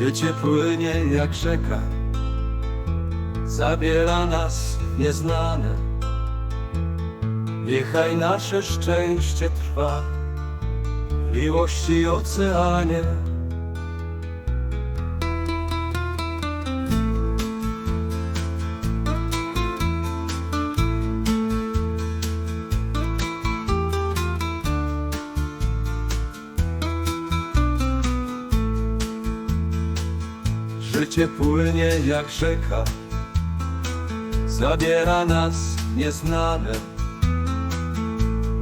Życie płynie jak rzeka Zabiera nas nieznane. Niechaj nasze szczęście trwa W miłości oceanie Życie płynie jak rzeka. Zabiera nas nieznane.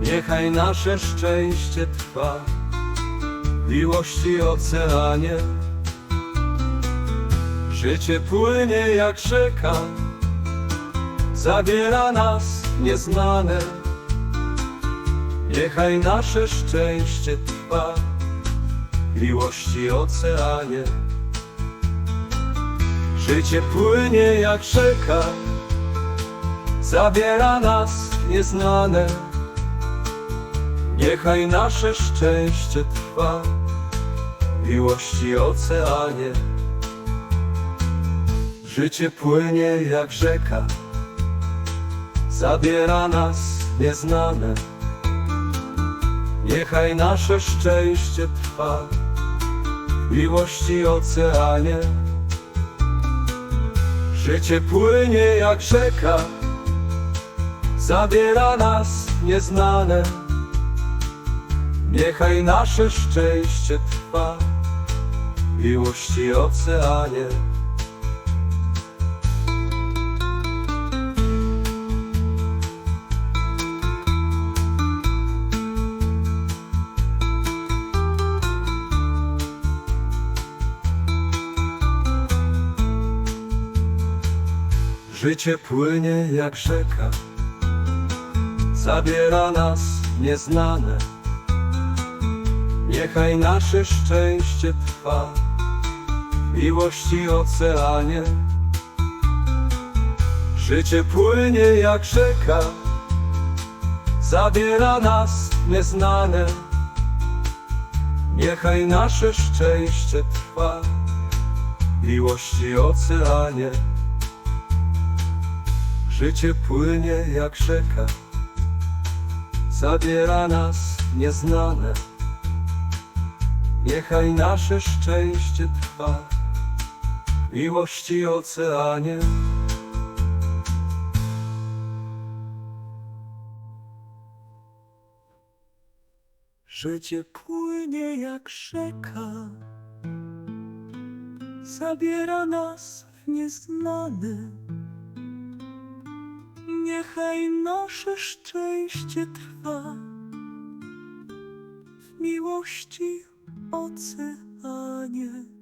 Niechaj nasze szczęście trwa. W Miłości oceanie. Życie płynie jak rzeka. Zabiera nas nieznane. Niechaj nasze szczęście trwa. W Miłości oceanie Życie płynie jak rzeka Zabiera nas nieznane. Niechaj nasze szczęście trwa w Miłości oceanie. Życie płynie jak rzeka Zabiera nas nieznane. Niechaj nasze szczęście trwa w Miłości oceanie Życie płynie jak rzeka Zabiera nas nieznane. Niechaj nasze szczęście trwa Miłości oceanie Życie płynie jak rzeka. Zabiera nas nieznane. Niechaj nasze szczęście trwa. W Miłości oceanie. Życie płynie jak rzeka. Zabiera nas nieznane. Niechaj nasze szczęście trwa. Miłości oceanie Życie płynie jak rzeka. Zabiera nas nieznane. Niechaj nasze szczęście trwa. W Miłości oceanie. Życie płynie jak rzeka. Zabiera nas w nieznane Niechaj nasze szczęście trwa w miłości oceanie.